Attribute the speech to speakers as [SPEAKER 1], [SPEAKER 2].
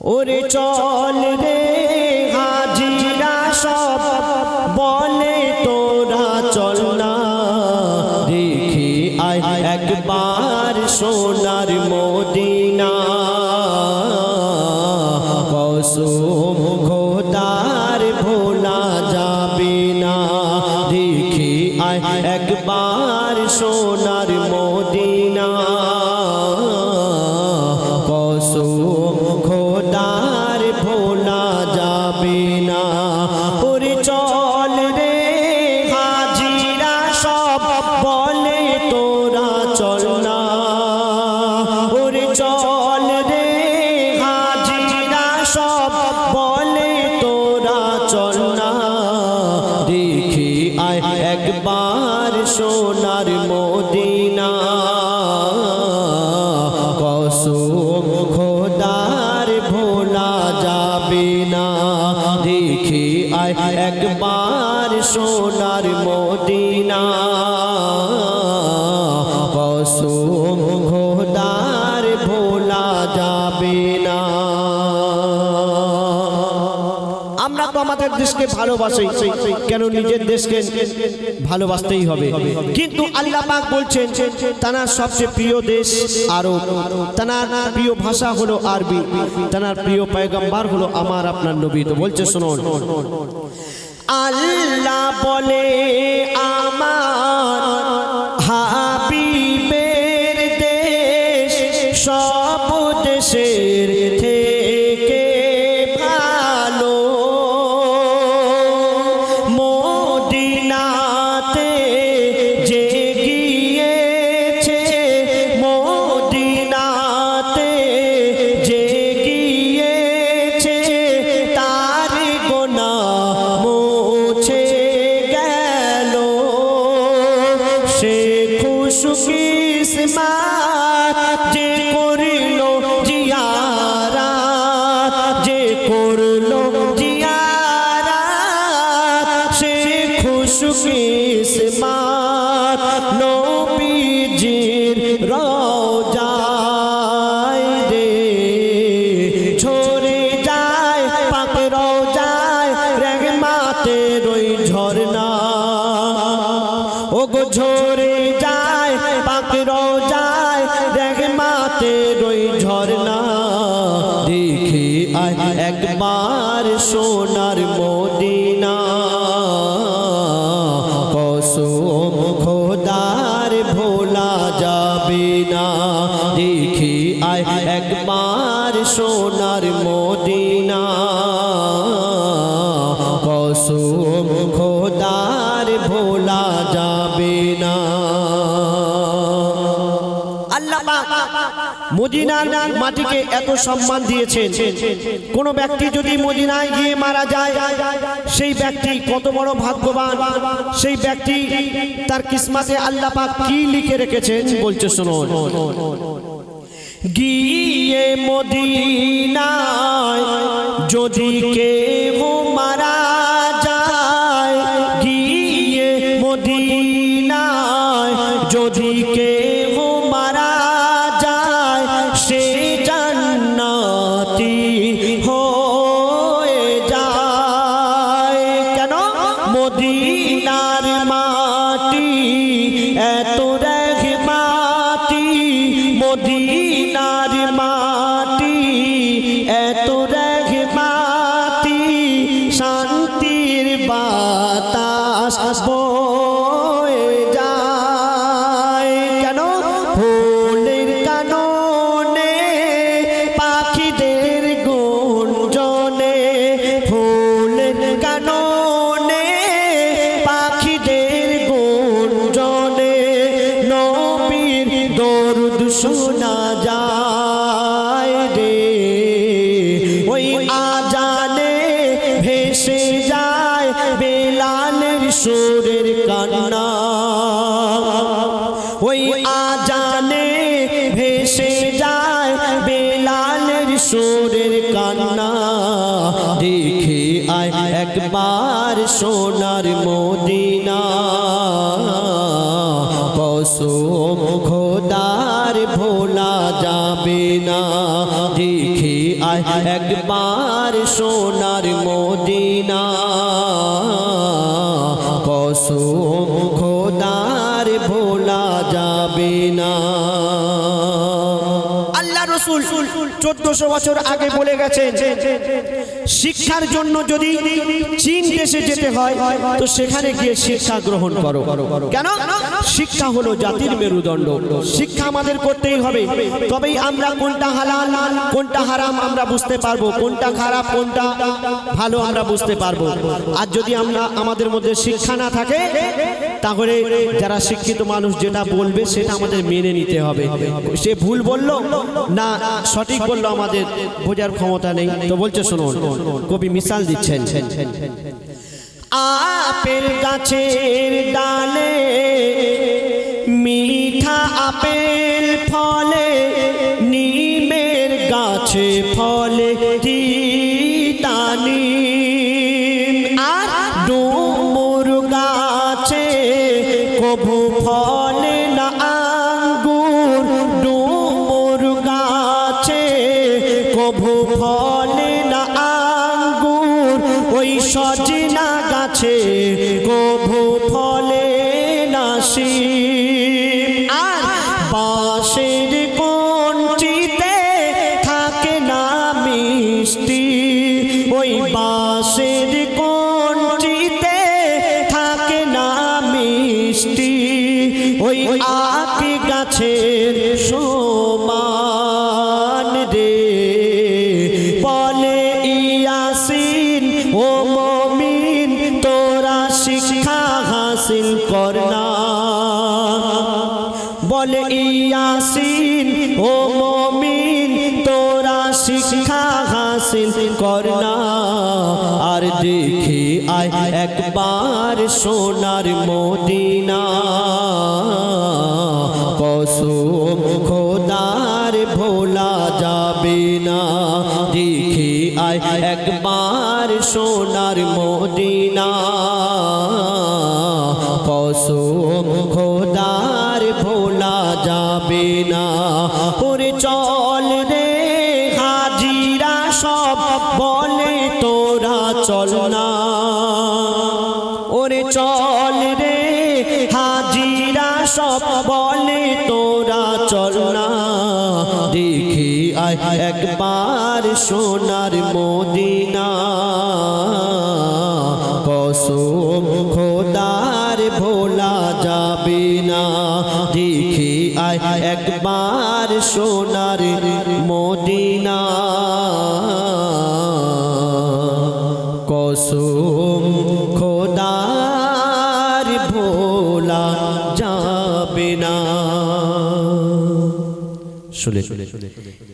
[SPEAKER 1] ওরে চল রে হাজিরা সব বলে তোরা চল না। দেখি আয় একবার সোনার মদিনা বলে তোরা চল দেখি আয় একবার সোনার মদিনা। কসম খোদার ভোলা যাবে না। দেখি আয় একবার সোনার মদিনা। কসম আমরা তো আমাদের দেশকে ভালোবাসি, কেন নিজের দেশকে ভালোবাসতেই হবে। কিন্তু আল্লাহ পাক বলছেন, তানার সবচেয়ে প্রিয় দেশ আরব। তানার প্রিয় ভাষা হলো আরবি। তানার প্রিয় পয়গম্বর হলো আমার আপনার নবী। তো বলছে, শুনুন। আল্লাহ বলে, আমার খুশকিসমাত নবীজির রওজায় রে। ঝরে যায়, পাক রওজায় রেগমাতে রই ঝরনা ও গো ঝরে যায়, পাক রওজায় রেগমাতে রই ঝরনা দেখি আয় একবার সোনার সোনার মদিনা, কসম খোদার ভোলা যাবে না। মদিনার মাটিকে এত সম্মান দিয়েছেন। কোন ব্যক্তি যদি মদিনায় গিয়ে মারা যায়, সেই ব্যক্তি কত বড় ভাগ্যবান। সেই ব্যক্তি তার কিসমাতে আল্লাহ পাক কি লিখে রেখেছেন বলছে শুনুন। গিয়ে মদিনায় যদি কেউ মারা শোনা যায় রে। ওই আজানে ভেসে যায় বেলালের সুরের কান্না। ওই আজানে ভেসে যায় বেলালের সুরের কান্না। দেখে আয় একবার সোনার মদিনা। কসম যাবে না। দেখে আয় একবার সোনার মদিনা। কসম খোদার ভোলা যাবে না। আল্লাহ রসুল চোদ্দশো বছর আগে বলে গেছেন, শিক্ষার জন্য যদি চীন দেশে যেতে হয়, তো সেখানে গিয়ে শিক্ষা গ্রহণ করো। কেন? শিক্ষা হলো জাতির মেরুদণ্ড। শিক্ষা আমাদের করতেই হবে। তবেই আমরা কোনটা হালাল, কোনটা হারাম আমরা বুঝতে পারব, কোনটা খারাপ, কোনটা ভালো আমরা বুঝতে পারব। আর যদি আমরা আমাদের মধ্যে শিক্ষা না থাকে তাহলে যারা শিক্ষিত মানুষ যেটা বলবে সেটা আমাদের মেনে নিতে হবে। সে ভুল বলল, না, সঠিক বলল আমাদের বোঝার ক্ষমতা নেই। তো বলছে, শুনুন, কবি মিশাল দিচ্ছেন। আপেল গাছের ডালে মিঠা আপেল ফলে বাঁশের শিক্ষা হাসিল করনা আর দেখে আয় একবার সোনার মদিনা। কসম খোদার ভোলা যাবে না। দেখে আয় একবার সোনার মদিনা। কসম খোদার ভোলা যাবে না। ওরে চল রে সব বলে, তোরা চল না। ওরে চল রে, হাজিরা সব বলে, তোরা চল না। দেখি আয় একবার সোনার মদিনা। কসম খোদার ভোলা যাবে না। দেখি আয় একবার সোনার মদিনা। যাবে চলে শুনে